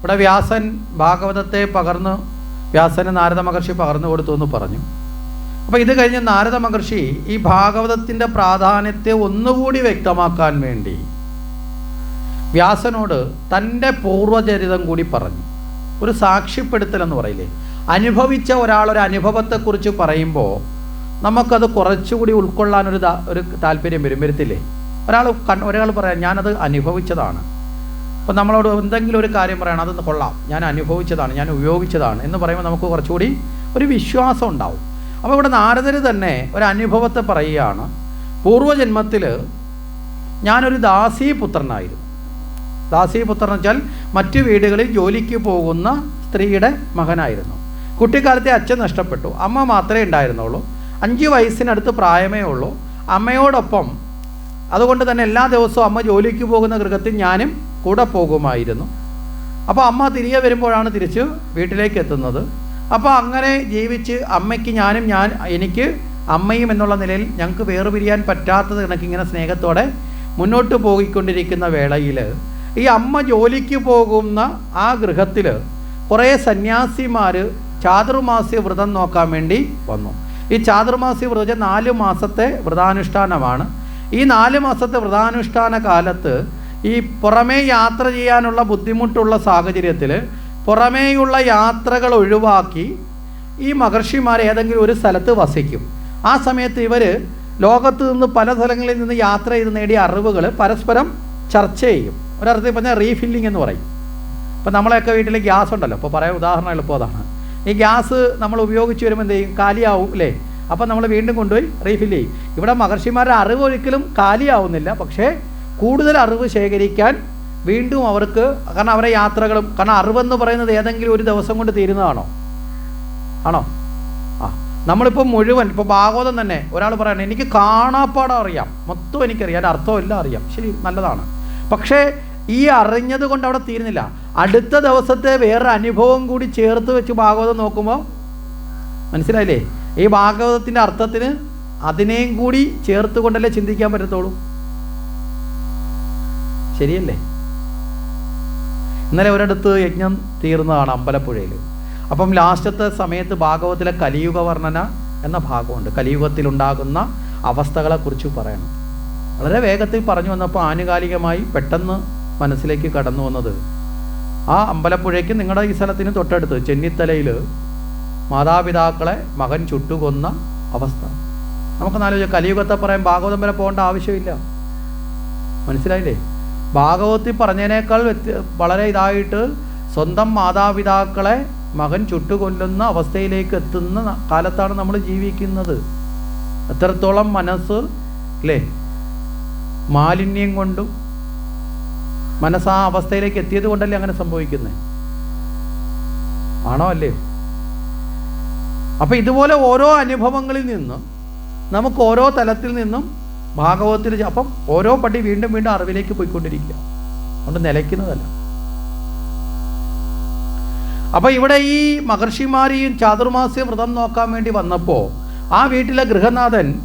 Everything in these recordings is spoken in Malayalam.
ഇവിടെ വ്യാസൻ ഭാഗവതത്തെ പകർന്ന് വ്യാസന് നാരദ മഹർഷി പകർന്നു കൊടുത്തു എന്ന് പറഞ്ഞു. അപ്പോൾ ഇത് കഴിഞ്ഞ് നാരദ മഹർഷി ഈ ഭാഗവതത്തിന്റെ പ്രാധാന്യത്തെ ഒന്നുകൂടി വ്യക്തമാക്കാൻ വേണ്ടി വ്യാസനോട് തന്റെ പൂർവചരിതം കൂടി പറഞ്ഞു. ഒരു സാക്ഷ്യപ്പെടുത്തൽ എന്ന് പറയില്ലേ? അനുഭവിച്ച ഒരാളൊരു അനുഭവത്തെക്കുറിച്ച് പറയുമ്പോൾ നമുക്കത് കുറച്ചുകൂടി ഉൾക്കൊള്ളാനൊരു താ- ഒരു താല്പര്യം വരും. വരുത്തില്ലേ? ഒരാൾ ഒരാൾ പറയാം ഞാനത് അനുഭവിച്ചതാണ്. അപ്പോൾ നമ്മളോട് എന്തെങ്കിലും ഒരു കാര്യം പറയണം അതൊന്ന് കൊള്ളാം. ഞാൻ അനുഭവിച്ചതാണ് ഞാൻ ഉപയോഗിച്ചതാണ് എന്ന് പറയുമ്പോൾ നമുക്ക് കുറച്ചുകൂടി ഒരു വിശ്വാസം ഉണ്ടാവും. അപ്പോൾ ഇവിടെ നാരദർ തന്നെ ഒരു അനുഭവത്തെ പറയുകയാണ്. പൂർവജന്മത്തിൽ ഞാനൊരു ദാസീപുത്രനായിരുന്നു. ദാസീപുത്രൻ വെച്ചാൽ മറ്റു വീടുകളിൽ ജോലിക്ക് പോകുന്ന സ്ത്രീയുടെ മകനായിരുന്നു. കുട്ടിക്കാലത്തെ അച്ഛൻ നഷ്ടപ്പെട്ടു. അമ്മ മാത്രമേ ഉണ്ടായിരുന്നുള്ളൂ. അഞ്ച് വയസ്സിനടുത്ത് പ്രായമേ ഉള്ളൂ. അമ്മയോടൊപ്പം അതുകൊണ്ട് തന്നെ എല്ലാ ദിവസവും അമ്മ ജോലിക്ക് പോകുന്ന ഗൃഹത്തിൽ ഞാനും കൂടെ പോകുമായിരുന്നു. അപ്പോൾ അമ്മ തിരികെ വരുമ്പോഴാണ് തിരിച്ച് വീട്ടിലേക്ക് എത്തുന്നത്. അപ്പോൾ അങ്ങനെ ജീവിച്ച് അമ്മയ്ക്ക് ഞാനും ഞാൻ എനിക്ക് അമ്മയും എന്നുള്ള നിലയിൽ ഞങ്ങൾക്ക് വേർപിരിയാൻ പറ്റാത്തത് കണക്കിങ്ങനെ സ്നേഹത്തോടെ മുന്നോട്ട് പോയിക്കൊണ്ടിരിക്കുന്ന വേളയിൽ ഈ അമ്മ ജോലിക്ക് പോകുന്ന ആ ഗൃഹത്തിൽ കുറേ സന്യാസിമാർ ചാതുർമാസ്യ വ്രതം നോക്കാൻ വേണ്ടി വന്നു. ഈ ചാതുർമാസ്യ വ്രതം നാല് മാസത്തെ വ്രതാനുഷ്ഠാനമാണ്. ഈ നാല് മാസത്തെ വ്രതാനുഷ്ഠാന കാലത്ത് ഈ പുറമേ യാത്ര ചെയ്യാനുള്ള ബുദ്ധിമുട്ടുള്ള സാഹചര്യത്തിൽ പുറമേയുള്ള യാത്രകൾ ഒഴിവാക്കി ഈ മഹർഷിമാർ ഏതെങ്കിലും ഒരു സ്ഥലത്ത് വസിക്കും. ആ സമയത്ത് ഇവർ ലോകത്ത് നിന്ന് പല സ്ഥലങ്ങളിൽ നിന്ന് യാത്ര ചെയ്ത് നേടിയ അറിവുകൾ പരസ്പരം ചർച്ച ചെയ്യും. ഒരർത്ഥത്തിൽ പറഞ്ഞാൽ റീഫില്ലിംഗ് എന്ന് പറയും. ഇപ്പം നമ്മളെയൊക്കെ വീട്ടിൽ ഗ്യാസ് ഉണ്ടല്ലോ. ഇപ്പോൾ പറയാൻ ഉദാഹരണം എളുപ്പമാണ് ഈ ഗ്യാസ് നമ്മൾ ഉപയോഗിച്ച് വരുമ്പോൾ എന്ത് ചെയ്യും? കാലിയാവും അല്ലേ? അപ്പം നമ്മൾ വീണ്ടും കൊണ്ടുപോയി റീഫിൽ ചെയ്യും. ഇവിടെ മഹർഷിമാരുടെ അറിവ് ഒരിക്കലും കാലിയാവുന്നില്ല. പക്ഷേ കൂടുതൽ അറിവ് ശേഖരിക്കാൻ വീണ്ടും അവർക്ക് കാരണം അവരെ യാത്രകളും കാരണം അറിവെന്ന് പറയുന്നത് ഏതെങ്കിലും ഒരു ദിവസം കൊണ്ട് തീരുന്നതാണോ? ആണോ? ആ നമ്മളിപ്പോൾ മുഴുവൻ ഇപ്പോൾ ഭാഗവതം തന്നെ ഒരാൾ പറയണം എനിക്ക് കാണാപ്പാടം അറിയാം. മൊത്തം എനിക്കറിയാം. അതിന്റെ അർത്ഥം എല്ലാം അറിയാം. ശരി നല്ലതാണ്. പക്ഷേ ഈ അറിഞ്ഞത് കൊണ്ട് അവിടെ തീരുന്നില്ല. അടുത്ത ദിവസത്തെ വേറൊരു അനുഭവം കൂടി ചേർത്ത് വെച്ച് ഭാഗവതം നോക്കുമ്പോൾ മനസ്സിലായില്ലേ? ഈ ഭാഗവതത്തിന്റെ അർത്ഥത്തിന് അതിനെയും കൂടി ചേർത്ത് കൊണ്ടല്ലേ ചിന്തിക്കാൻ പറ്റത്തുള്ളൂ. ശരിയല്ലേ? ഇന്നലെ ഒരിടത്ത് യജ്ഞം തീർന്നതാണ് അമ്പലപ്പുഴയിൽ അപ്പം ലാസ്റ്റത്തെ സമയത്ത് ഭാഗവത്തിലെ കലിയുഗ വർണന എന്ന ഭാഗമുണ്ട്. കലിയുഗത്തിലുണ്ടാകുന്ന അവസ്ഥകളെക്കുറിച്ച് പറയണം. വളരെ വേഗത്തിൽ പറഞ്ഞു വന്നപ്പോൾ ആനുകാലികമായി പെട്ടെന്ന് മനസ്സിലേക്ക് കടന്നു വന്നത് ആ അമ്പലപ്പുഴയ്ക്ക് നിങ്ങളുടെ ഈ സ്ഥലത്തിന് തൊട്ടടുത്ത് ചെന്നിത്തലയിൽ മാതാപിതാക്കളെ മകൻ ചുട്ടുകൊന്ന അവസ്ഥ. നമുക്ക് നാലോചിക്കാം. കലിയുഗത്തെ പറയാൻ ഭാഗവതം വരെ പോകേണ്ട ആവശ്യമില്ല. മനസ്സിലായില്ലേ? ഭാഗവത്തിൽ പറഞ്ഞതിനേക്കാൾ വ്യത്യ വളരെ ഇതായിട്ട് സ്വന്തം മാതാപിതാക്കളെ മകൻ ചുട്ടുകൊല്ലുന്ന അവസ്ഥയിലേക്ക് എത്തുന്ന കാലത്താണ് നമ്മൾ ജീവിക്കുന്നത്. എത്രത്തോളം മനസ്സ് അല്ലേ മാലിന്യം കൊണ്ടും മനസ്സ് ആ അവസ്ഥയിലേക്ക് എത്തിയത് കൊണ്ടല്ലേ അങ്ങനെ സംഭവിക്കുന്നത് ആണോ അല്ലേ അപ്പം ഇതുപോലെ ഓരോ അനുഭവങ്ങളിൽ നിന്നും നമുക്ക് ഓരോ തലത്തിൽ നിന്നും ഭാഗവത്തിൽ ചെ- അപ്പം ഓരോ പടി വീണ്ടും വീണ്ടും അറിവിലേക്ക് പോയിക്കൊണ്ടിരിക്കുക. അതുകൊണ്ട് നിലയ്ക്കുന്നതല്ല. അപ്പൊ ഇവിടെ ഈ മഹർഷിമാരെയും ചാതുർമാസ്യ വ്രതം നോക്കാൻ വേണ്ടി വന്നപ്പോൾ ആ വീട്ടിലെ ഗൃഹനാഥൻ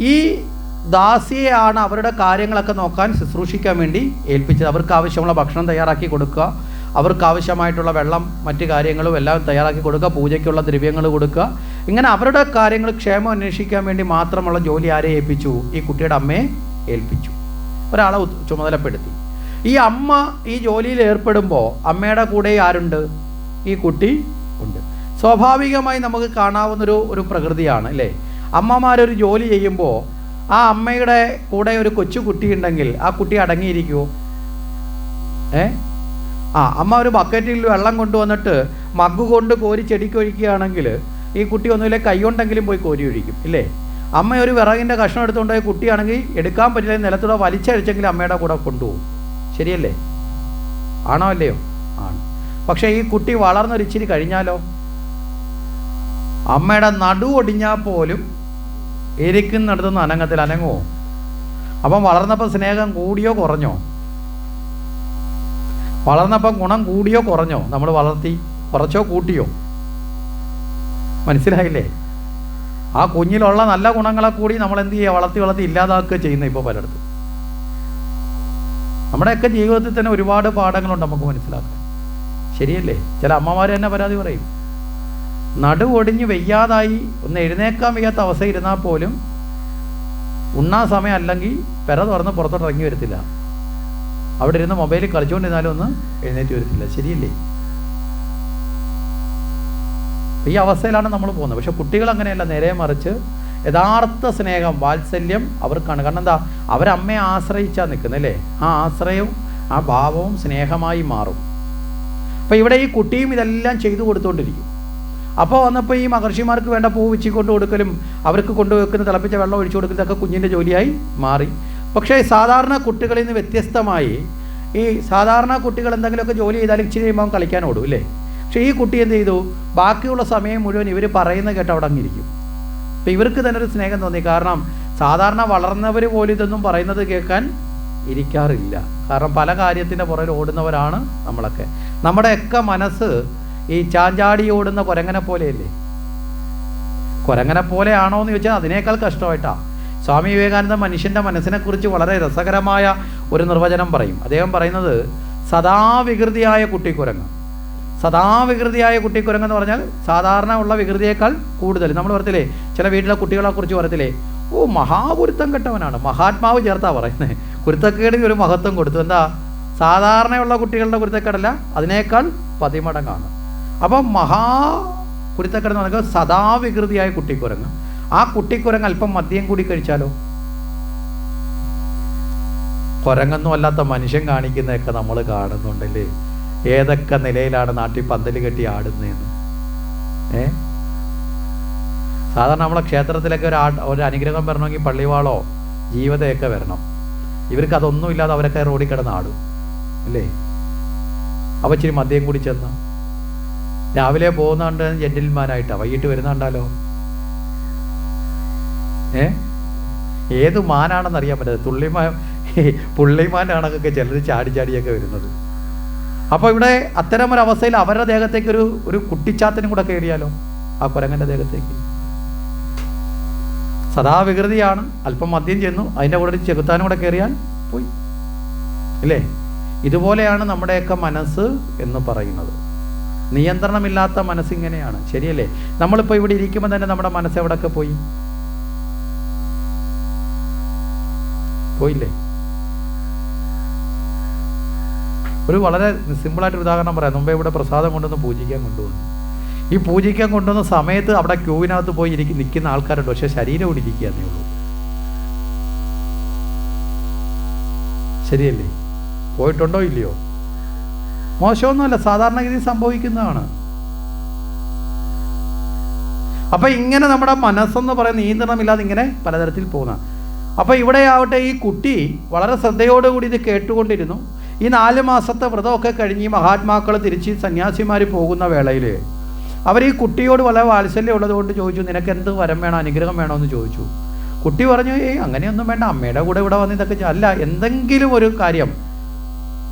ഈ ദാസിയെയാണ് അവരുടെ കാര്യങ്ങളൊക്കെ നോക്കാൻ ശുശ്രൂഷിക്കാൻ വേണ്ടി ഏൽപ്പിച്ചത്. അവർക്ക് ആവശ്യമുള്ള ഭക്ഷണം തയ്യാറാക്കി കൊടുക്കുക. അവർക്ക് ആവശ്യമായിട്ടുള്ള വെള്ളം മറ്റു കാര്യങ്ങളും എല്ലാം തയ്യാറാക്കി കൊടുക്കുക പൂജയ്ക്കുള്ള ദ്രവ്യങ്ങൾ കൊടുക്കുക. ഇങ്ങനെ അവരുടെ കാര്യങ്ങൾ ക്ഷേമം അന്വേഷിക്കാൻ വേണ്ടി മാത്രമുള്ള ജോലി ആരെ ഏൽപ്പിച്ചു? ഈ കുട്ടിയുടെ അമ്മയെ ഏൽപ്പിച്ചു. ഒരാളെ ചുമതലപ്പെടുത്തി. ഈ അമ്മ ഈ ജോലിയിൽ ഏർപ്പെടുമ്പോൾ അമ്മയുടെ കൂടെ ആരുണ്ട്? ഈ കുട്ടി ഉണ്ട്. സ്വാഭാവികമായി നമുക്ക് കാണാവുന്നൊരു ഒരു പ്രകൃതിയാണ് അല്ലേ? അമ്മമാരൊരു ജോലി ചെയ്യുമ്പോൾ ആ അമ്മയുടെ കൂടെ ഒരു കൊച്ചു കുട്ടി ഉണ്ടെങ്കിൽ ആ കുട്ടി അടങ്ങിയിരിക്കുമോ ഏ? ആ അമ്മ ഒരു ബക്കറ്റിൽ വെള്ളം കൊണ്ടുവന്നിട്ട് മഗ് കൊണ്ട് കോരി ചെടിക്ക് ഒഴിക്കുകയാണെങ്കിൽ ഈ കുട്ടി ഒന്നുമില്ല കൈ കൊണ്ടെങ്കിലും പോയി കോരി ഒഴിക്കും ഇല്ലേ? അമ്മ ഒരു വിറകിന്റെ കഷ്ണം എടുത്തുകൊണ്ട് പോയി കുട്ടിയാണെങ്കിൽ എടുക്കാൻ പറ്റില്ല നിലത്തൂടെ വലിച്ചഴിച്ചെങ്കിൽ അമ്മയുടെ കൂടെ കൊണ്ടുപോകും. ശരിയല്ലേ? ആണോ അല്ലയോ? ആണ്. പക്ഷേ ഈ കുട്ടി വളർന്നൊരിച്ചിരി കഴിഞ്ഞാലോ? അമ്മയുടെ നടു ഒടിഞ്ഞാൽ പോലും ഇരിക്കുന്നിടത്തുനിന്ന് അനങ്ങത്തിൽ അനങ്ങുമോ അപ്പം വളർന്നപ്പോൾ സ്നേഹം കൂടിയോ കുറഞ്ഞോ? വളർന്നപ്പം ഗുണം കൂടിയോ കുറഞ്ഞോ? നമ്മൾ വളർത്തി കുറച്ചോ കൂട്ടിയോ? മനസ്സിലായില്ലേ? ആ കുഞ്ഞിലുള്ള നല്ല ഗുണങ്ങളെ കൂടി നമ്മൾ എന്ത് ചെയ്യുക? വളർത്തി വളർത്തി ഇല്ലാതാക്കുക ചെയ്യുന്ന ഇപ്പോൾ പലയിടത്തും. നമ്മുടെയൊക്കെ ജീവിതത്തിൽ തന്നെ ഒരുപാട് പാഠങ്ങളുണ്ട് നമുക്ക് മനസ്സിലാക്കാൻ. ശരിയല്ലേ? ചില അമ്മമാർ തന്നെ പരാതി പറയും. നടു ഒടിഞ്ഞ് വെയ്യാതായി ഒന്ന് എഴുന്നേക്കാൻ വയ്യാത്ത അവസ്ഥ ഇരുന്നാൽ പോലും ഉണ്ണാ സമയം അല്ലെങ്കിൽ പെര തുറന്ന് പുറത്തോട്ട് ഇറങ്ങി വരത്തില്ല. അവിടെ ഇരുന്ന് മൊബൈലിൽ കളിച്ചുകൊണ്ടിരുന്നാലും ഒന്ന് എഴുന്നേറ്റ് വരത്തില്ല. ശരിയല്ലേ? ഈ അവസ്ഥയിലാണ് നമ്മൾ പോകുന്നത്. പക്ഷെ കുട്ടികൾ അങ്ങനെയല്ല. നേരെ മറിച്ച് യഥാർത്ഥ സ്നേഹം വാത്സല്യം അവർക്കാണ്. കാരണം എന്താ? അവരമ്മയെ ആശ്രയിച്ചാൽ നിൽക്കുന്നത് അല്ലേ? ആ ആശ്രയവും ആ ഭാവവും സ്നേഹമായി മാറും. അപ്പോൾ ഇവിടെ ഈ കുട്ടിയും ഇതെല്ലാം ചെയ്തു കൊടുത്തുകൊണ്ടിരിക്കും അപ്പോൾ വന്നപ്പോൾ ഈ മഹർഷിമാർക്ക് വേണ്ട പൂ വെച്ചിക്കൊണ്ട് കൊടുക്കലും അവർക്ക് കൊണ്ടുവെക്കുന്ന തിളപ്പിച്ച വെള്ളം ഒഴിച്ചു കൊടുക്കുന്നതൊക്കെ കുഞ്ഞിന്റെ ജോലിയായി മാറി. പക്ഷേ സാധാരണ കുട്ടികളിൽ നിന്ന് വ്യത്യസ്തമായി ഈ സാധാരണ കുട്ടികൾ എന്തെങ്കിലുമൊക്കെ ജോലി ചെയ്താലും ഇച്ചിരി കഴിയുമ്പോൾ കളിക്കാൻ ഓടും അല്ലേ പക്ഷേ ഈ കുട്ടി എന്ത് ചെയ്തു? ബാക്കിയുള്ള സമയം മുഴുവൻ ഇവർ പറയുന്ന കേട്ട് അവിടെ അങ്ങിരിക്കും. അപ്പം ഇവർക്ക് തന്നെ ഒരു സ്നേഹം തോന്നി. കാരണം സാധാരണ വളർന്നവർ പോലും ഇതൊന്നും പറയുന്നത് കേൾക്കാൻ ഇരിക്കാറില്ല. കാരണം പല കാര്യത്തിന്റെ പുറകിൽ ഓടുന്നവരാണ് നമ്മളൊക്കെ. നമ്മുടെയൊക്കെ മനസ്സ് ഈ ചാഞ്ചാടി ഓടുന്ന കൊരങ്ങനെ പോലെയല്ലേ കൊരങ്ങനെ പോലെയാണോ എന്ന് ചോദിച്ചാൽ അതിനേക്കാൾ കഷ്ടമായിട്ടാണ് സ്വാമി വിവേകാനന്ദ മനുഷ്യന്റെ മനസ്സിനെക്കുറിച്ച് വളരെ രസകരമായ ഒരു നിർവചനം പറയും. അദ്ദേഹം പറയുന്നത് സദാ വികൃതിയായ കുട്ടിക്കുരങ്ങ്. സദാ വികൃതിയായ കുട്ടിക്കുരങ്ങ് എന്ന് പറഞ്ഞാൽ സാധാരണ ഉള്ള വികൃതിയേക്കാൾ കൂടുതൽ. നമ്മൾ പറയത്തില്ലേ ചില വീട്ടിലെ കുട്ടികളെ കുറിച്ച് പറയത്തില്ലേ ഓ മഹാകുരുത്തം കെട്ടവനാണ്. മഹാത്മാവ് ചേർത്താ പറയുന്നത് കുരുത്തക്കേടിന് ഒരു മഹത്വം കൊടുത്തു. എന്താ? സാധാരണയുള്ള കുട്ടികളുടെ കുരുത്തക്കേടല്ല അതിനേക്കാൾ പതിമടങ്ങാണ്. അപ്പം മഹാ കുരുത്തക്കേടെന്ന് പറഞ്ഞാൽ സദാ വികൃതിയായ കുട്ടിക്കുരങ്ങ്. ആ കുട്ടിക്കുരങ്ങ് അല്പം മദ്യം കൂടി കഴിച്ചാലോ? കുരങ്ങൊന്നും അല്ലാത്ത മനുഷ്യൻ കാണിക്കുന്നതൊക്കെ നമ്മൾ കാണുന്നുണ്ടല്ലേ? ഏതൊക്കെ നിലയിലാണ് നാട്ടിൽ പന്തൽ കെട്ടി ആടുന്നതെന്ന്? ഏ? സാധാരണ നമ്മളെ ക്ഷേത്രത്തിലൊക്കെ ഒരു ഒരു അനുഗ്രഹം വരണമെങ്കിൽ പള്ളിവാളോ ജീവതയൊക്കെ വരണം. ഇവർക്ക് അതൊന്നും ഇല്ലാതെ അവരൊക്കെ റോഡിൽ കിടന്ന് ആടും അല്ലേ? അവ ഇച്ചിരി മദ്യം കൂടി ചെന്ന്. രാവിലെ പോകുന്നുണ്ട് ജെന്റിൽമാനായിട്ടാണ് വൈകിട്ട് വരുന്നുണ്ടല്ലോ ഏ? ഏത് മാനാണെന്ന് അറിയാൻ തുള്ളിമാൻ തുള്ളിമാ പുള്ളിമാനാണൊക്കെ ചിലർ ചാടി ചാടിയൊക്കെ വരുന്നത്. അപ്പോൾ ഇവിടെ അത്തരം ഒരു അവസ്ഥയിൽ അവരുടെ ദേഹത്തേക്ക് ഒരു ഒരു കുട്ടിച്ചാത്തനും കൂടെ കയറിയാലോ? ആ കുരങ്ങന്റെ ദേഹത്തേക്ക്. സദാ വികൃതിയാണ്. അല്പം മദ്യം ചെന്നു. അതിന്റെ കൂടെ ഒരു ചെകുത്താനും കൂടെ കയറിയാൽ പോയി. അല്ലേ ഇതുപോലെയാണ് നമ്മുടെയൊക്കെ മനസ്സ് എന്ന് പറയുന്നത്. നിയന്ത്രണമില്ലാത്ത മനസ്സിങ്ങനെയാണ്. ശരിയല്ലേ? നമ്മളിപ്പോൾ ഇവിടെ ഇരിക്കുമ്പോൾ തന്നെ നമ്മുടെ മനസ്സ് എവിടെയൊക്കെ പോയി? പോയില്ലേ? ഒരു വളരെ സിമ്പിളായിട്ടൊരു ഉദാഹരണം പറയാം. മുമ്പേ ഇവിടെ പ്രസാദം കൊണ്ടുവന്ന് പൂജിക്കാൻ കൊണ്ടുവന്നു. ഈ പൂജിക്കാൻ കൊണ്ടുവന്ന സമയത്ത് അവിടെ ക്യൂവിനകത്ത് പോയി ഇരിക്കും നിൽക്കുന്ന ആൾക്കാരുണ്ട്. പക്ഷെ ശരീരം കൂടി ഇരിക്കുകയെന്നേ ഉള്ളൂ. ശരിയല്ലേ? പോയിട്ടുണ്ടോ ഇല്ലയോ? മോശമൊന്നുമല്ല. സാധാരണഗതി സംഭവിക്കുന്നതാണ്. അപ്പൊ ഇങ്ങനെ നമ്മുടെ മനസ്സെന്ന് പറയുന്ന നിയന്ത്രണമില്ലാതെ ഇങ്ങനെ പലതരത്തിൽ പോകുന്ന അപ്പൊ ഇവിടെ ആവട്ടെ ഈ കുട്ടി വളരെ ശ്രദ്ധയോടുകൂടി ഇത് കേട്ടുകൊണ്ടിരുന്നു. ഈ നാല് മാസത്തെ വ്രതമൊക്കെ കഴിഞ്ഞ് ഈ മഹാത്മാക്കൾ തിരിച്ച് സന്യാസിമാർ പോകുന്ന വേളയിൽ അവർ ഈ കുട്ടിയോട് വളരെ വാത്സല്യം ഉള്ളതുകൊണ്ട് ചോദിച്ചു നിനക്ക് എന്ത് വരം വേണം അനുഗ്രഹം വേണോ? എന്ന് ചോദിച്ചു. കുട്ടി പറഞ്ഞു ഏയ് അങ്ങനെയൊന്നും വേണ്ട. അമ്മയുടെ കൂടെ ഇവിടെ വന്ന് ഇതൊക്കെ അല്ല എന്തെങ്കിലും ഒരു കാര്യം.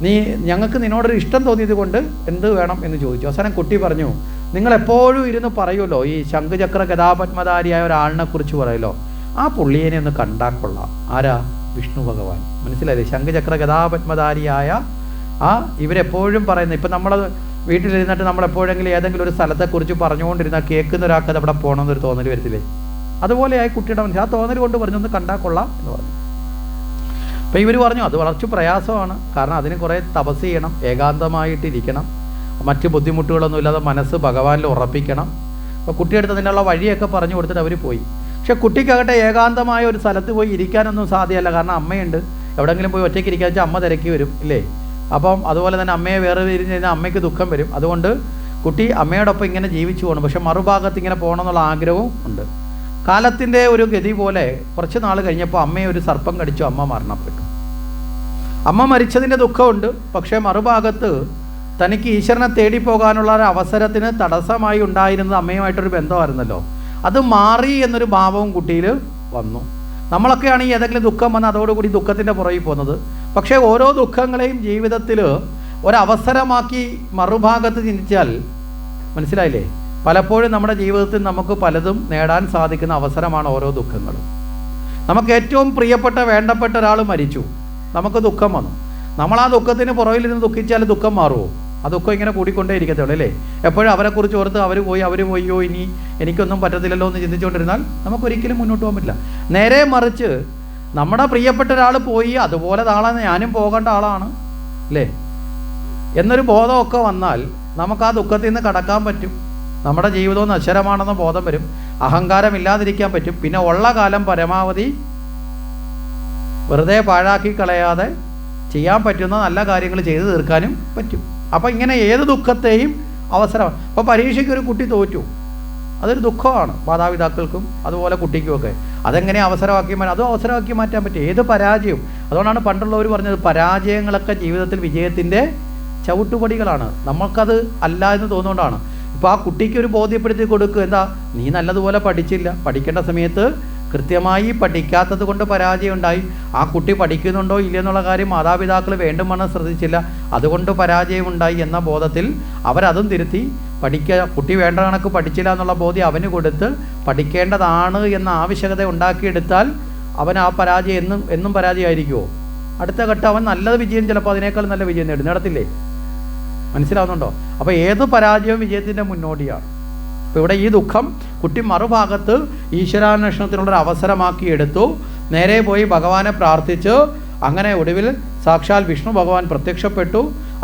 നീ ഞങ്ങൾക്ക് നിന്നോടൊരു ഇഷ്ടം തോന്നിയത് കൊണ്ട് എന്ത് വേണം എന്ന് ചോദിച്ചു. അവസാനം കുട്ടി പറഞ്ഞു നിങ്ങൾ എപ്പോഴും ഇരുന്ന് പറയുമല്ലോ ഈ ശംഖുചക്ര ഗതാപത്മധാരിയായ ഒരാളിനെ കുറിച്ച് പറയുമല്ലോ. ആ പുള്ളിയനെ ഒന്ന് കണ്ടാൽ കൊള്ളാം. ആരാ? വിഷ്ണു ഭഗവാൻ. മനസ്സിലായില്ലേ? ശംഖുചക്ര ഗതാപത്മധാരിയായ ആ ഇവരെപ്പോഴും പറയുന്നത് ഇപ്പം നമ്മൾ വീട്ടിലിരുന്നിട്ട് നമ്മളെപ്പോഴെങ്കിലും ഏതെങ്കിലും ഒരു സ്ഥലത്തെക്കുറിച്ച് പറഞ്ഞുകൊണ്ടിരുന്നാൽ കേൾക്കുന്ന ഒരാൾക്ക് അത് അവിടെ പോകണമെന്നൊരു തോന്നൽ വരത്തില്ലേ? അതുപോലെയായി കുട്ടിയുടെ മനസ്സിൽ ആ തോന്നൽ കൊണ്ട് പറഞ്ഞു ഒന്ന് കണ്ടാൽ കൊള്ളാം എന്ന് പറഞ്ഞു. അപ്പം ഇവർ പറഞ്ഞു അത് വളർച്ച പ്രയാസമാണ്. കാരണം അതിന് കുറേ തപസ് ചെയ്യണം ഏകാന്തമായിട്ടിരിക്കണം. മറ്റ് ബുദ്ധിമുട്ടുകളൊന്നും ഇല്ലാതെ മനസ്സ് ഭഗവാനിൽ ഉറപ്പിക്കണം. അപ്പോൾ കുട്ടിയെടുത്ത് അതിനുള്ള വഴിയൊക്കെ പറഞ്ഞു കൊടുത്തിട്ട് അവർ പോയി. പക്ഷെ കുട്ടിക്കാകട്ടെ ഏകാന്തമായ ഒരു സ്ഥലത്ത് പോയി ഇരിക്കാനൊന്നും സാധ്യമല്ല. കാരണം അമ്മയുണ്ട്. എവിടെയെങ്കിലും പോയി ഒറ്റയ്ക്ക് ഇരിക്കാൻ വെച്ചാൽ അമ്മ തിരക്കി വരും ഇല്ലേ? അപ്പം അതുപോലെ തന്നെ അമ്മയെ വേറെ തിരിഞ്ഞ് കഴിഞ്ഞാൽ അമ്മയ്ക്ക് ദുഃഖം വരും. അതുകൊണ്ട് കുട്ടി അമ്മയോടൊപ്പം ഇങ്ങനെ ജീവിച്ചു പോകണം. പക്ഷെ മറുഭാഗത്ത് ഇങ്ങനെ പോകണം എന്നുള്ള ആഗ്രഹവും ഉണ്ട്. കാലത്തിന്റെ ഒരു ഗതി പോലെ കുറച്ച് നാൾ കഴിഞ്ഞപ്പോൾ അമ്മയെ ഒരു സർപ്പം കടിച്ചു. അമ്മ മരണപ്പെട്ടു. അമ്മ മരിച്ചതിന്റെ ദുഃഖമുണ്ട്. പക്ഷേ മറുഭാഗത്ത് തനിക്ക് ഈശ്വരനെ തേടി പോകാനുള്ള ഒരു അവസരത്തിന് തടസ്സമായി ഉണ്ടായിരുന്നത് അമ്മയുമായിട്ടൊരു ബന്ധമായിരുന്നല്ലോ. അത് മാറി എന്നൊരു ഭാവവും കുട്ടിയിൽ വന്നു. നമ്മളൊക്കെയാണ് ഈ ഏതെങ്കിലും ദുഃഖം വന്ന് അതോടുകൂടി ദുഃഖത്തിന്റെ പുറകിൽ പോകുന്നത്. പക്ഷേ ഓരോ ദുഃഖങ്ങളെയും ജീവിതത്തിൽ ഒരവസരമാക്കി മറുഭാഗത്ത് ചിന്തിച്ചാൽ മനസ്സിലായില്ലേ? പലപ്പോഴും നമ്മുടെ ജീവിതത്തിൽ നമുക്ക് പലതും നേടാൻ സാധിക്കുന്ന അവസരമാണ് ഓരോ ദുഃഖങ്ങളും. നമുക്ക് ഏറ്റവും പ്രിയപ്പെട്ട വേണ്ടപ്പെട്ട ഒരാൾ മരിച്ചു. നമുക്ക് ദുഃഖം വന്നു. നമ്മൾ ആ ദുഃഖത്തിന് പുറകിലിരുന്ന് ദുഃഖിച്ചാൽ ദുഃഖം മാറുമോ? ദുഃഖം ഇങ്ങനെ കൂടിക്കൊണ്ടേ ഇരിക്കത്തുള്ളൂ അല്ലേ? എപ്പോഴും അവരെക്കുറിച്ച് ഓർത്ത് അവർ പോയി അവർ പോയോ ഇനി എനിക്കൊന്നും പറ്റത്തില്ലല്ലോ എന്ന് ചിന്തിച്ചുകൊണ്ടിരുന്നാൽ നമുക്കൊരിക്കലും മുന്നോട്ട് പോകാൻ പറ്റില്ല. നേരെ മറിച്ച് നമ്മുടെ പ്രിയപ്പെട്ട ഒരാൾ പോയി അതുപോലെ നാളെ ഞാനും പോകേണ്ട ആളാണ് അല്ലേ? എന്നൊരു ബോധമൊക്കെ വന്നാൽ നമുക്ക് ആ ദുഃഖത്തിൽ നിന്ന് കടക്കാൻ പറ്റും. നമ്മുടെ ജീവിതവും നശ്വരമാണെന്ന ബോധം വരും. അഹങ്കാരം ഇല്ലാതിരിക്കാൻ പറ്റും. പിന്നെ ഉള്ള കാലം പരമാവധി വെറുതെ പാഴാക്കി കളയാതെ ചെയ്യാൻ പറ്റുന്ന നല്ല കാര്യങ്ങൾ ചെയ്തു തീർക്കാനും പറ്റും. അപ്പോൾ ഇങ്ങനെ ഏത് ദുഃഖത്തെയും അവസരം അപ്പോൾ പരീക്ഷയ്ക്ക് ഒരു കുട്ടി തോറ്റു. അതൊരു ദുഃഖമാണ്. മാതാപിതാക്കൾക്കും അതുപോലെ കുട്ടിക്കുമൊക്കെ. അതെങ്ങനെ അവസരമാക്കി മാറ്റാം അതും അവസരമാക്കി മാറ്റാൻ പറ്റും. ഏത് പരാജയവും അതുകൊണ്ടാണ് പണ്ടുള്ളവർ പറഞ്ഞത് പരാജയങ്ങളൊക്കെ ജീവിതത്തിൽ വിജയത്തിന്റെ ചവിട്ടുപടികളാണ്. നമ്മൾക്കത് അല്ല എന്ന് തോന്നുകൊണ്ടാണ് ഇപ്പോൾ ആ കുട്ടിക്ക് ഒരു ബോധ്യപ്പെടുത്തി കൊടുക്കുക എന്താ? നീ നല്ലതുപോലെ പഠിച്ചില്ല. പഠിക്കേണ്ട സമയത്ത് കൃത്യമായി പഠിക്കാത്തത് കൊണ്ട് പരാജയമുണ്ടായി. ആ കുട്ടി പഠിക്കുന്നുണ്ടോ ഇല്ലയെന്നുള്ള കാര്യം മാതാപിതാക്കൾ വേണ്ടും വണ്ണം ശ്രദ്ധിച്ചില്ല. അതുകൊണ്ട് പരാജയമുണ്ടായി എന്ന ബോധത്തിൽ അവരതും തിരുത്തി. പഠിക്കുക കുട്ടി വേണ്ട കണക്ക് പഠിച്ചില്ല എന്നുള്ള ബോധ്യം അവന് കൊടുത്ത് പഠിക്കേണ്ടതാണ് എന്ന ആവശ്യകത ഉണ്ടാക്കിയെടുത്താൽ അവൻ ആ പരാജയം എന്നും എന്നും പരാജയമായിരിക്കുമോ അടുത്ത ഘട്ടം അവൻ നല്ല വിജയം ചിലപ്പോൾ അതിനേക്കാൾ നല്ല വിജയം നേടും. നേടത്തില്ലേ? മനസ്സിലാവുന്നുണ്ടോ? അപ്പോൾ ഏത് പരാജയവും വിജയത്തിന്റെ മുന്നോടിയാണ്. അപ്പോൾ ഇവിടെ ഈ ദുഃഖം കുട്ടി മറുഭാഗത്ത് ഈശ്വരാന്വേഷണത്തിനുള്ളൊരു അവസരമാക്കി എടുത്തു. നേരെ പോയി ഭഗവാനെ പ്രാർത്ഥിച്ച് അങ്ങനെ ഒടുവിൽ സാക്ഷാൽ വിഷ്ണു ഭഗവാൻ പ്രത്യക്ഷപ്പെട്ടു.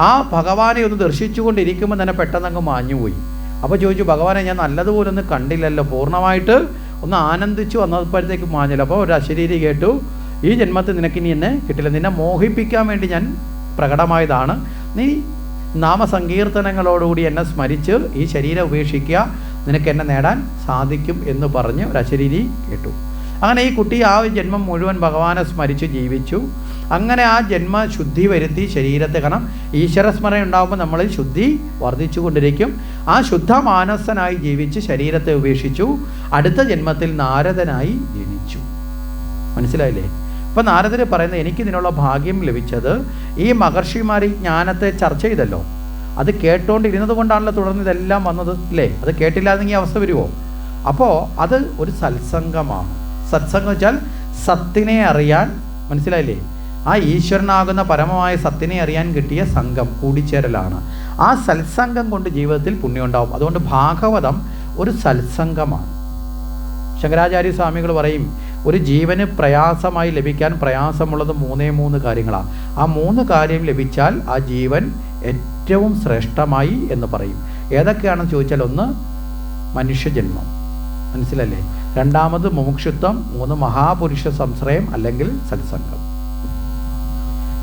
ആ ഭഗവാനെ ഒന്ന് ദർശിച്ചുകൊണ്ടിരിക്കുമ്പോൾ തന്നെ പെട്ടെന്ന് അങ്ങ് മാഞ്ഞുപോയി. അപ്പോൾ ചോദിച്ചു ഭഗവാനെ ഞാൻ നല്ലതുപോലെ ഒന്ന് കണ്ടില്ലല്ലോ. പൂർണമായിട്ട് ഒന്ന് ആനന്ദിച്ചു വന്നപ്പോഴത്തേക്ക് മാഞ്ഞില്ല. അപ്പോൾ ഒരു അശരീരി കേട്ടു ഈ ജന്മത്തിൽ നിനക്കിനി എന്നെ കിട്ടില്ല. നിന്നെ മോഹിപ്പിക്കാൻ വേണ്ടി ഞാൻ പ്രകടമായതാണ്. നീ നാമസങ്കീർത്തനങ്ങളോടുകൂടി എന്നെ സ്മരിച്ച് ഈ ശരീരം ഉപേക്ഷിക്കുക. നിനക്ക് എന്നെ നേടാൻ സാധിക്കും എന്ന് പറഞ്ഞ് ഒരു അശരീരി കേട്ടു. അങ്ങനെ ഈ കുട്ടി ആ ജന്മം മുഴുവൻ ഭഗവാനെ സ്മരിച്ച് ജീവിച്ചു. അങ്ങനെ ആ ജന്മ ശുദ്ധി വരുത്തി ശരീരത്തെ കാരണം ഈശ്വരസ്മരണ ഉണ്ടാകുമ്പോൾ നമ്മളിൽ ശുദ്ധി വർദ്ധിച്ചു കൊണ്ടിരിക്കും. ആ ശുദ്ധ മാനസനായി ജീവിച്ച് ശരീരത്തെ ഉപേക്ഷിച്ചു. അടുത്ത ജന്മത്തിൽ നാരദനായി ജനിച്ചു. മനസ്സിലായില്ലേ? ഇപ്പം നാരദർ പറയുന്നത് എനിക്ക് ഇതിനുള്ള ഭാഗ്യം ലഭിച്ചത് ഈ മഹർഷിമാർ ഈ ജ്ഞാനത്തെ ചർച്ച ചെയ്തല്ലോ. അത് കേട്ടോണ്ടിരുന്നത് കൊണ്ടാണല്ലോ തുടർന്ന് ഇതെല്ലാം വന്നത് അല്ലേ അത് കേട്ടില്ലാതെങ്കിൽ അവസ്ഥ വരുമോ അപ്പോൾ അത് ഒരു സത്സംഗമാണ്. സത്സംഗം വെച്ചാൽ സത്തിനെ അറിയാൻ മനസ്സിലായില്ലേ? ആ ഈശ്വരനാകുന്ന പരമമായ സത്തിനെ അറിയാൻ കിട്ടിയ സംഘം കൂടിച്ചേരലാണ്. ആ സത്സംഗം കൊണ്ട് ജീവിതത്തിൽ പുണ്യം ഉണ്ടാവും. അതുകൊണ്ട് ഭാഗവതം ഒരു സത്സംഗമാണ്. ശങ്കരാചാര്യ സ്വാമികൾ പറയും ഒരു ജീവന് പ്രയാസമായി ലഭിക്കാൻ പ്രയാസമുള്ളത് മൂന്നേ മൂന്ന് കാര്യങ്ങളാണ്. ആ മൂന്ന് കാര്യം ലഭിച്ചാൽ ആ ജീവൻ ഏറ്റവും ശ്രേഷ്ഠമായി എന്ന് പറയും. ഏതൊക്കെയാണെന്ന് ചോദിച്ചാൽ ഒന്ന് മനുഷ്യജന്മം. മനസ്സിലല്ലേ? രണ്ടാമത് മുമുക്ഷുത്വം മൂന്ന് മഹാപുരുഷ സംശ്രയം അല്ലെങ്കിൽ സത്സംഗം.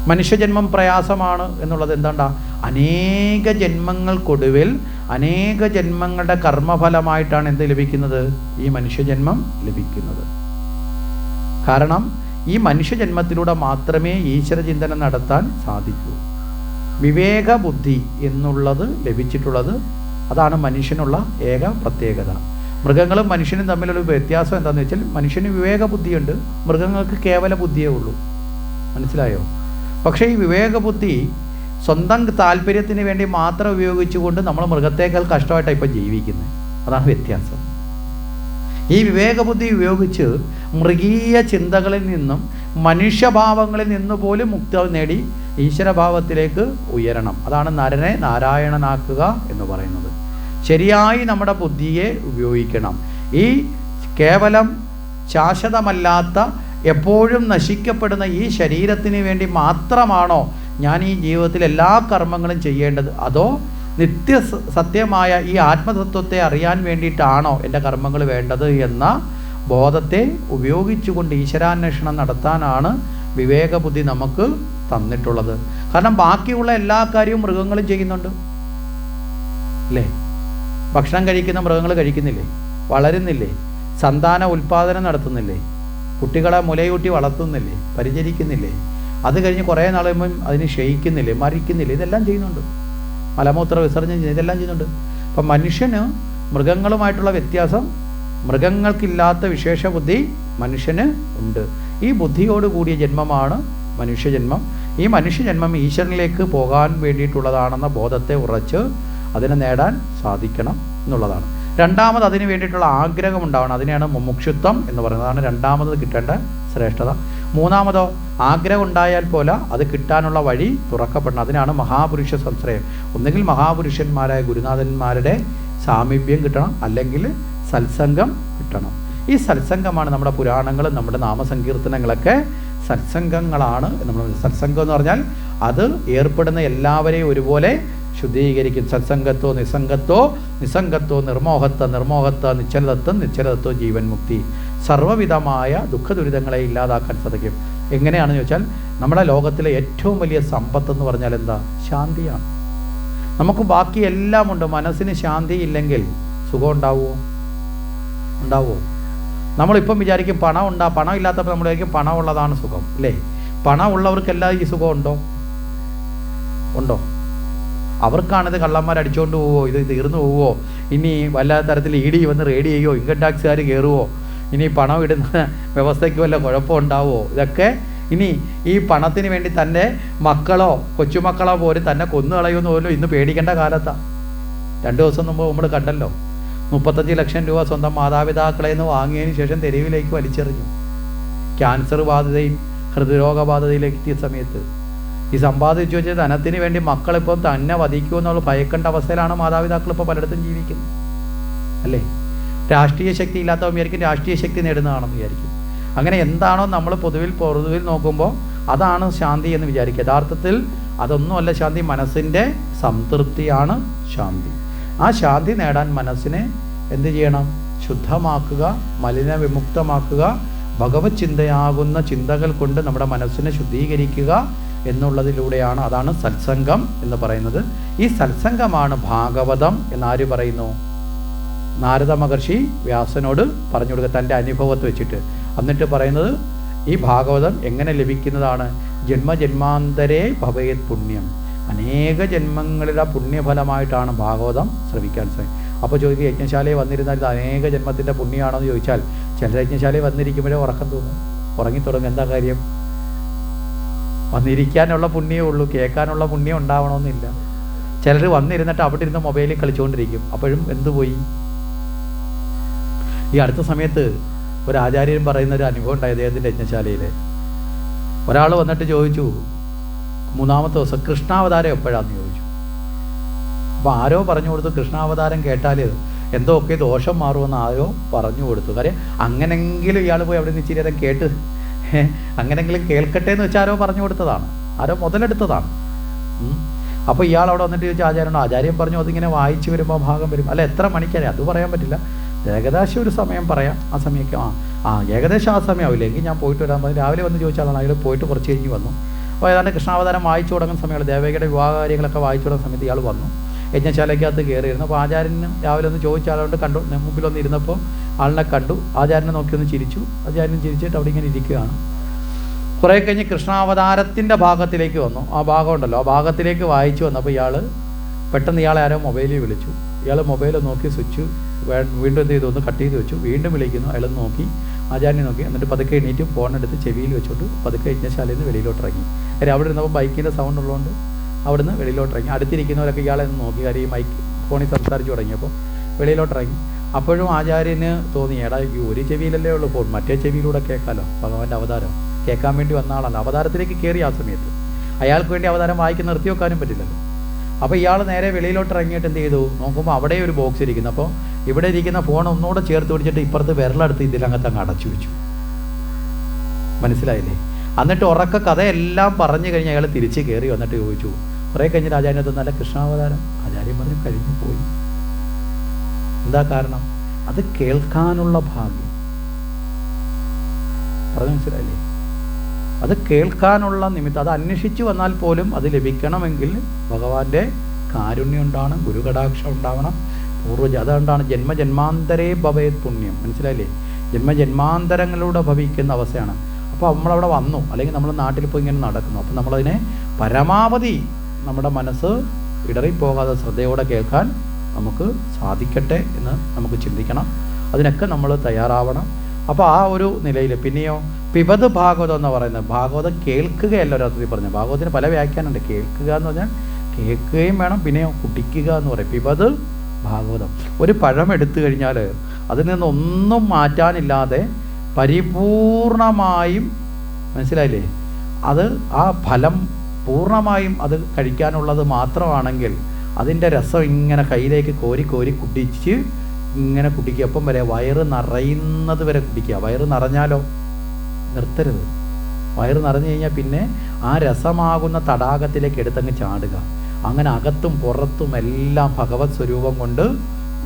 മനുഷ്യജന്മം പ്രയാസമാണ് എന്നുള്ളത് എന്താണ്ടാ? അനേക ജന്മങ്ങൾക്കൊടുവിൽ അനേക ജന്മങ്ങളുടെ കർമ്മഫലമായിട്ടാണ് എന്ത് ലഭിക്കുന്നത്? ഈ മനുഷ്യജന്മം ലഭിക്കുന്നത്. കാരണം ഈ മനുഷ്യജന്മത്തിലൂടെ മാത്രമേ ഈശ്വരചിന്തനം നടത്താൻ സാധിക്കൂ. വിവേക ബുദ്ധി എന്നുള്ളത് ലഭിച്ചിട്ടുള്ളത് അതാണ് മനുഷ്യനുള്ള ഏക പ്രത്യേകത. മൃഗങ്ങളും മനുഷ്യനും തമ്മിലുള്ള വ്യത്യാസം എന്താണെന്ന് വെച്ചാൽ മനുഷ്യന് വിവേക ബുദ്ധിയുണ്ട് മൃഗങ്ങൾക്ക് കേവല ബുദ്ധിയേ ഉള്ളൂ. മനസ്സിലായോ? പക്ഷേ ഈ വിവേക ബുദ്ധി സ്വന്തം താല്പര്യത്തിന് വേണ്ടി മാത്രം ഉപയോഗിച്ചുകൊണ്ട് നമ്മൾ മൃഗത്തേക്കാൾ കഷ്ടമായിട്ടാണ് ഇപ്പം ജീവിക്കുന്നത്. അതാണ് വ്യത്യാസം. ഈ വിവേകബുദ്ധി ഉപയോഗിച്ച് മൃഗീയ ചിന്തകളിൽ നിന്നും മനുഷ്യഭാവങ്ങളിൽ നിന്ന് പോലും മുക്ത നേടി ഈശ്വരഭാവത്തിലേക്ക് ഉയരണം. അതാണ് നരനെ നാരായണനാക്കുക എന്ന് പറയുന്നത്. ശരിയായി നമ്മുടെ ബുദ്ധിയെ ഉപയോഗിക്കണം. ഈ കേവലം ശാശ്വതമല്ലാത്ത എപ്പോഴും നശിക്കപ്പെടുന്ന ഈ ശരീരത്തിന് വേണ്ടി മാത്രമാണോ ഞാൻ ഈ ജീവിതത്തിൽ എല്ലാ കർമ്മങ്ങളും ചെയ്യേണ്ടത്? അതോ നിത്യ സത്യമായ ഈ ആത്മതത്വത്തെ അറിയാൻ വേണ്ടിയിട്ടാണോ എന്റെ കർമ്മങ്ങൾ വേണ്ടത് എന്ന ബോധത്തെ ഉപയോഗിച്ചുകൊണ്ട് ഈശ്വരാന്വേഷണം നടത്താനാണ് വിവേകബുദ്ധി നമുക്ക് തന്നിട്ടുള്ളത്. കാരണം ബാക്കിയുള്ള എല്ലാ കാര്യവും മൃഗങ്ങളും ചെയ്യുന്നുണ്ട്. അല്ലേ? ഭക്ഷണം കഴിക്കുന്ന മൃഗങ്ങൾ കഴിക്കുന്നില്ലേ? വളരുന്നില്ലേ? സന്താന ഉൽപാദനം നടത്തുന്നില്ലേ? കുട്ടികളെ മുലയൂട്ടി വളർത്തുന്നില്ലേ? പരിചരിക്കുന്നില്ലേ? അത് കഴിഞ്ഞ് കുറേ നാൾ അതിന് ക്ഷയിക്കുന്നില്ലേ? മരിക്കുന്നില്ലേ? ഇതെല്ലാം ചെയ്യുന്നുണ്ട്. മലമൂത്ര വിസർജനം ചെയ്യുന്നത് ഇതെല്ലാം ചെയ്യുന്നുണ്ട്. അപ്പം മനുഷ്യന് മൃഗങ്ങളുമായിട്ടുള്ള വ്യത്യാസം മൃഗങ്ങൾക്കില്ലാത്ത വിശേഷ ബുദ്ധി മനുഷ്യന് ഉണ്ട്. ഈ ബുദ്ധിയോട് കൂടിയ ജന്മമാണ് മനുഷ്യജന്മം. ഈ മനുഷ്യജന്മം ഈശ്വരനിലേക്ക് പോകാൻ വേണ്ടിയിട്ടുള്ളതാണെന്ന ബോധത്തെ ഉറച്ച് അതിനെ നേടാൻ സാധിക്കണം എന്നുള്ളതാണ്. രണ്ടാമത് അതിന് വേണ്ടിയിട്ടുള്ള ആഗ്രഹം ഉണ്ടാവണം അതിനെയാണ് മുമുക്ഷുത്വം എന്ന് പറയുന്നതാണ് രണ്ടാമത് കിട്ടേണ്ട ശ്രേഷ്ഠത. മൂന്നാമതോ ആഗ്രഹം ഉണ്ടായാൽ പോലെ അത് കിട്ടാനുള്ള വഴി തുറക്കപ്പെടണം. അതിനാണ് മഹാപുരുഷ സംശ്രയം. ഒന്നുകിൽ മഹാപുരുഷന്മാരായ ഗുരുനാഥന്മാരുടെ സാമീപ്യം കിട്ടണം അല്ലെങ്കിൽ സത്സംഗം കിട്ടണം. ഈ സത്സംഗമാണ് നമ്മുടെ പുരാണങ്ങളും നമ്മുടെ നാമസങ്കീർത്തനങ്ങളൊക്കെ സത്സംഗങ്ങളാണ് നമ്മൾ സത്സംഗം എന്ന് പറഞ്ഞാൽ അത് ഏർപ്പെടുന്ന എല്ലാവരെയും ഒരുപോലെ ശുദ്ധീകരിക്കും. സത്സംഗത്തോ നിസ്സംഗത്വോ നിസ്സംഗത്വോ നിർമോഹത്വ നിർമോഹത്വ നിശ്ചലതത്വം നിശ്ചലതത്വം ജീവൻ മുക്തി സർവവിധമായ ദുഃഖദുരിതങ്ങളെ ഇല്ലാതാക്കാൻ സാധിക്കും. എങ്ങനെയാണെന്ന് ചോദിച്ചാൽ നമ്മുടെ ലോകത്തിലെ ഏറ്റവും വലിയ സമ്പത്ത് എന്ന് പറഞ്ഞാൽ എന്താ? ശാന്തിയാണ്. നമുക്ക് ബാക്കി എല്ലാം ഉണ്ട്. മനസ്സിന് ശാന്തി ഇല്ലെങ്കിൽ സുഖം ഉണ്ടാവുമോ ഉണ്ടാവുമോ നമ്മളിപ്പം വിചാരിക്കും പണം ഉണ്ടാ പണം ഇല്ലാത്തപ്പോൾ നമ്മൾ വിചാരിക്കും പണം ഉള്ളതാണ് സുഖം അല്ലേ? പണം ഉള്ളവർക്കെല്ലാം ഈ സുഖം ഉണ്ടോ? ഉണ്ടോ? അവർക്കാണിത് കള്ളന്മാർ അടിച്ചുകൊണ്ട് പോവോ? ഇത് തീർന്നു പോവോ? ഇനി വല്ലാത്ത തരത്തിൽ ഇ ഡി വന്ന് റേഡി ചെയ്യുമോ ഇൻകം ടാക്സുകാർ കയറുമോ ഇനി പണം ഇടുന്ന വ്യവസ്ഥയ്ക്ക് വല്ല കുഴപ്പമുണ്ടാവോ? ഇതൊക്കെ ഇനി ഈ പണത്തിന് വേണ്ടി തന്റെ മക്കളോ കൊച്ചുമക്കളോ പോലും തന്നെ കൊന്നു കളയുമെന്ന് പോലും ഇന്ന് പേടിക്കേണ്ട കാലത്താണ് രണ്ട് ദിവസം മുമ്പ് നമ്മൾ കണ്ടല്ലോ മുപ്പത്തഞ്ച് ലക്ഷം രൂപ സ്വന്തം മാതാപിതാക്കളെ നിന്ന് വാങ്ങിയതിന് ശേഷം തെരുവിലേക്ക് വലിച്ചെറിഞ്ഞു. ക്യാൻസർ ബാധിതയും ഹൃദ്രോഗബാധിതയിലേക്ക് എത്തിയ സമയത്ത്. ഈ സമ്പാദിച്ചു വെച്ച ധനത്തിന് വേണ്ടി മക്കളിപ്പോൾ തന്നെ വധിക്കുമെന്നുള്ള ഭയക്കേണ്ട അവസ്ഥയിലാണ് മാതാപിതാക്കൾ ഇപ്പോൾ പലയിടത്തും ജീവിക്കുന്നത്. അല്ലേ? രാഷ്ട്രീയ ശക്തി ഇല്ലാത്തവൻ വിചാരിക്കും രാഷ്ട്രീയ ശക്തി നേടുന്നതാണെന്ന് വിചാരിക്കും. അങ്ങനെ എന്താണോ നമ്മൾ പൊതുവിൽ പൊതുവിൽ നോക്കുമ്പോൾ അതാണ് ശാന്തി എന്ന് വിചാരിക്കുക. യഥാർത്ഥത്തിൽ അതൊന്നുമല്ല ശാന്തി മനസ്സിന്റെ സംതൃപ്തിയാണ് ശാന്തി. ആ ശാന്തി നേടാൻ മനസ്സിനെ എന്ത് ചെയ്യണം? ശുദ്ധമാക്കുക മലിന വിമുക്തമാക്കുക ഭഗവത് ചിന്തയാകുന്ന ചിന്തകൾ കൊണ്ട് നമ്മുടെ മനസ്സിനെ ശുദ്ധീകരിക്കുക എന്നുള്ളതിലൂടെയാണ് അതാണ് സത്സംഗം എന്ന് പറയുന്നത്. ഈ സത്സംഗമാണ് ഭാഗവതം എന്നാര് പറയുന്നു? നാരദ മഹർഷി വ്യാസനോട് പറഞ്ഞു കൊടുക്കുക തന്റെ അനുഭവത്തെ വെച്ചിട്ട്. എന്നിട്ട് പറയുന്നത് ഈ ഭാഗവതം എങ്ങനെ ലഭിക്കുന്നതാണ്? ജന്മജന്മാന്തരേ ഭവയത് പുണ്യം. അനേക ജന്മങ്ങളിലെ പുണ്യഫലമായിട്ടാണ് ഭാഗവതം ശ്രമിക്കാൻ ശ്രമിക്കും അപ്പോൾ ചോദിക്കുക യജ്ഞശാലയിൽ വന്നിരുന്നാൽ ഇത് അനേക ജന്മത്തിന്റെ പുണ്യമാണോ എന്ന് ചോദിച്ചാൽ ചില യജ്ഞശാലയിൽ വന്നിരിക്കുമ്പോഴേ ഉറക്കം തോന്നും. ഉറങ്ങിത്തുടങ്ങും. എന്താ കാര്യം? വന്നിരിക്കാനുള്ള പുണ്യമേ ഉള്ളൂ കേൾക്കാനുള്ള പുണ്യം ഉണ്ടാവണമെന്നില്ല. ചിലർ വന്നിരുന്നിട്ട് അവിടെ ഇരുന്ന് മൊബൈലിൽ കളിച്ചുകൊണ്ടിരിക്കും. അപ്പോഴും എന്തു പോയി ഈ അടുത്ത സമയത്ത് ഒരു ആചാര്യൻ പറയുന്ന ഒരു അനുഭവം ഉണ്ടായി അദ്ദേഹത്തിന്റെ യജ്ഞശാലയിൽ. ഒരാൾ വന്നിട്ട് ചോദിച്ചു മൂന്നാമത്തെ ദിവസം കൃഷ്ണാവതാരം എപ്പോഴാന്ന് ചോദിച്ചു? അപ്പോൾ ആരോ പറഞ്ഞു കൊടുത്തു കൃഷ്ണാവതാരം കേട്ടാൽ എന്തോ ഒക്കെ ദോഷം മാറുമെന്ന് ആരോ പറഞ്ഞു കൊടുത്തു. കാര്യം അങ്ങനെങ്കിലും ഇയാൾ പോയി അവിടെ നിന്ന് ഇച്ചിരി കേട്ട് അങ്ങനെങ്കിലും കേൾക്കട്ടെ എന്ന് വെച്ചാൽ ആരോ പറഞ്ഞു കൊടുത്തതാണ്. ആരോ മുതലെടുത്തതാണ്. അപ്പോൾ ഇയാൾ അവിടെ വന്നിട്ട് ചോദിച്ചു ആചാര്യനോ? ആചാര്യൻ പറഞ്ഞു അതിങ്ങനെ വായിച്ചു വരുമ്പോൾ ഭാഗം വരും. അല്ല എത്ര മണിക്കാരെ അത് പറയാൻ പറ്റില്ല. ഏകദേശം ഒരു സമയം പറയാം. ആ സമയമൊക്കെ ആ ആ ഏകദേശം ആ സമയമാവില്ല? എങ്കിൽ ഞാൻ പോയിട്ട് വരാൻ പറഞ്ഞു രാവിലെ വന്ന് ചോദിച്ചാൽ അയാൾ പോയിട്ട് കുറച്ച് കഴിഞ്ഞ് വന്നു. അപ്പോൾ ഏതാണ്ട് കൃഷ്ണാവതാരം വായിച്ചു തുടങ്ങുന്ന സമയമാണ് ദേവകയുടെ വിവാഹ കാര്യങ്ങളൊക്കെ വായിച്ചു തുടങ്ങുന്ന സമയത്ത് ഇയാൾ വന്നു. യജ്ഞശാലയ്ക്കകത്ത് കയറിയിരുന്നു. അപ്പോൾ ആചാര്യന് രാവിലെ ഒന്ന് ചോദിച്ച ആളുകൊണ്ട് കണ്ടു. മുമ്പിൽ ഒന്ന് ഇരുന്നപ്പോൾ ആളിനെ കണ്ടു. ആചാര്യനെ നോക്കി ഒന്ന് ചിരിച്ചു. ആചാര്യനും ചിരിച്ചിട്ട് അവിടെ ഇങ്ങനെ ഇരിക്കുകയാണ്. കുറേ കഴിഞ്ഞ് കൃഷ്ണാവതാരത്തിന്റെ ഭാഗത്തിലേക്ക് വന്നു. ആ ഭാഗമുണ്ടല്ലോ ആ ഭാഗത്തിലേക്ക് വായിച്ചു വന്നപ്പോൾ ഇയാൾ പെട്ടെന്ന് ഇയാളെ ആരോ മൊബൈലിൽ വിളിച്ചു. ഇയാൾ മൊബൈൽ നോക്കി സ്വിച്ച് വീണ്ടും എന്ത് ചെയ്തു? ഒന്ന് കട്ട് ചെയ്ത് വെച്ചു. വീണ്ടും വിളിക്കുന്നു. അയാൾ നോക്കി. ആചാര്യനെ നോക്കി. എന്നിട്ട് പതുക്കെ എണീറ്റ് ഫോൺ എടുത്ത് ചെവിയിൽ വെച്ചോട്ട് പതുക്കെ യജ്ഞശാലയിൽ നിന്ന് വെളിയിലോട്ട് ഇറങ്ങി. കാര്യം അവിടെ ഇരുന്നപ്പോൾ ബൈക്കിന്റെ സൗണ്ട് ഉള്ളതുകൊണ്ട് അവിടുന്ന് വെളിയിലോട്ട് ഇറങ്ങി. അടുത്തിരിക്കുന്നവരൊക്കെ ഇയാളെ ഒന്ന് നോക്കി. കാര്യം ഈ മൈക്ക് ഫോണിൽ സംസാരിച്ച് തുടങ്ങിയപ്പോൾ വെളിയിലോട്ട് ഇറങ്ങി. അപ്പോഴും ആചാര്യന് തോന്നി എടാ ഈ ഒരു ചെവിയിലല്ലേ ഉള്ളൂ. ഫോൺ മറ്റേ ചെവിയിലൂടെ കേൾക്കാമല്ലോ ഭഗവാന്റെ അവതാരം. കേൾക്കാൻ വേണ്ടി വന്ന ആളാണ് അവതാരത്തിലേക്ക് കയറി ആ സമയത്ത്. അയാൾക്ക് വേണ്ടി അവതാരം വായിക്കുന്ന നിർത്തി വെക്കാനും പറ്റില്ലല്ലോ. അപ്പോൾ ഇയാൾ നേരെ വെളിയിലോട്ട് ഇറങ്ങിയിട്ട് എന്ത് ചെയ്തു? നോക്കുമ്പോൾ അവിടെ ഒരു ബോക്സ് ഇരിക്കുന്നു. അപ്പോൾ ഇവിടെ ഇരിക്കുന്ന ഫോൺ ഒന്നുകൂടെ ചേർത്ത് പിടിച്ചിട്ട് ഇപ്പുറത്ത് വിരലെടുത്ത് ഇതിലകത്ത് അങ്ങ് അടച്ചു വെച്ചു. മനസ്സിലായില്ലേ? എന്നിട്ട് ഉറക്ക കഥയെല്ലാം പറഞ്ഞു കഴിഞ്ഞ് അയാൾ തിരിച്ച് കയറി വന്നിട്ട് ചോദിച്ചു. കുറേ കഴിഞ്ഞിട്ട് രാജാവിനകത്ത് നല്ല കൃഷ്ണാവതാരം. ആചാര്യൻ പറഞ്ഞു കഴിഞ്ഞു പോയി. എന്താ കാരണം? അത് കേൾക്കാനുള്ള ഭാഗ്യം. പറഞ്ഞു മനസ്സിലായില്ലേ? അത് കേൾക്കാനുള്ള നിമിത്തം അത് അന്വേഷിച്ചു വന്നാൽ പോലും അത് ലഭിക്കണമെങ്കിൽ ഭഗവാന്റെ കാരുണ്യം ഉണ്ടാവണം ഗുരുകടാക്ഷം ഉണ്ടാവണം പൂർവജ അതുകൊണ്ടാണ് ജന്മജന്മാന്തരേ ഭവയത് പുണ്യം. മനസ്സിലായില്ലേ? ജന്മജന്മാന്തരങ്ങളിലൂടെ ഭവിക്കുന്ന അവസ്ഥയാണ്. അപ്പോൾ നമ്മളവിടെ വന്നു. അല്ലെങ്കിൽ നമ്മൾ നാട്ടിൽ പോയി ഇങ്ങനെ നടക്കുന്നു. അപ്പോൾ നമ്മളതിനെ പരമാവധി നമ്മുടെ മനസ്സ് ഇടറിപ്പോകാതെ ശ്രദ്ധയോടെ കേൾക്കാൻ നമുക്ക് സാധിക്കട്ടെ എന്ന് നമുക്ക് ചിന്തിക്കണം. അതിനൊക്കെ നമ്മൾ തയ്യാറാവണം. അപ്പോൾ ആ ഒരു നിലയിൽ പിന്നെയോ പിബത് ഭാഗവതം എന്ന് പറയുന്നത് ഭാഗവതം കേൾക്കുകയല്ല ഒരർത്ഥത്തിൽ പറഞ്ഞു ഭാഗവതത്തിന് പല വ്യാഖ്യാനമുണ്ട്. കേൾക്കുക എന്ന് പറഞ്ഞാൽ കേൾക്കുകയും വേണം പിന്നെയോ കുടിക്കുക എന്ന് പറയും. പിബത് ഭാഗവതം. ഒരു പഴം എടുത്തു കഴിഞ്ഞാൽ അതിൽ നിന്നൊന്നും മാറ്റാനില്ലാതെ പരിപൂർണമായും മനസ്സിലായില്ലേ? അത് ആ ഫലം പൂർണമായും അത് കഴിക്കാനുള്ളത് മാത്രമാണെങ്കിൽ അതിന്റെ രസം ഇങ്ങനെ കയ്യിലേക്ക് കോരി കോരി കുടിച്ച് ഇങ്ങനെ കുടിക്കുക. അപ്പം വരെ വയറ് നിറയുന്നത് വരെ കുടിക്കുക. വയറ് നിറഞ്ഞാലോ? നിർത്തരുത്. വയറ് നിറഞ്ഞു കഴിഞ്ഞാൽ പിന്നെ ആ രസമാകുന്ന തടാകത്തിലേക്ക് എടുത്തങ്ങ് ചാടുക. അങ്ങനെ അകത്തും പുറത്തും എല്ലാം ഭഗവത് സ്വരൂപം കൊണ്ട്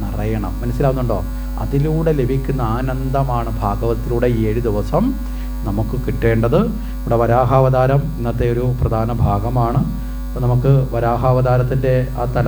നിറയണം. മനസ്സിലാവുന്നുണ്ടോ? അതിലൂടെ ലഭിക്കുന്ന ആനന്ദമാണ് ഭാഗവത്തിലൂടെ ഈ ഏഴ് ദിവസം നമുക്ക് കിട്ടേണ്ടത്. ഇവിടെ വരാഹാവതാരം ഇന്നത്തെ ഒരു പ്രധാന ഭാഗമാണ്. അപ്പോൾ നമുക്ക് വരാഹാവതാരത്തിന്റെ ആ തല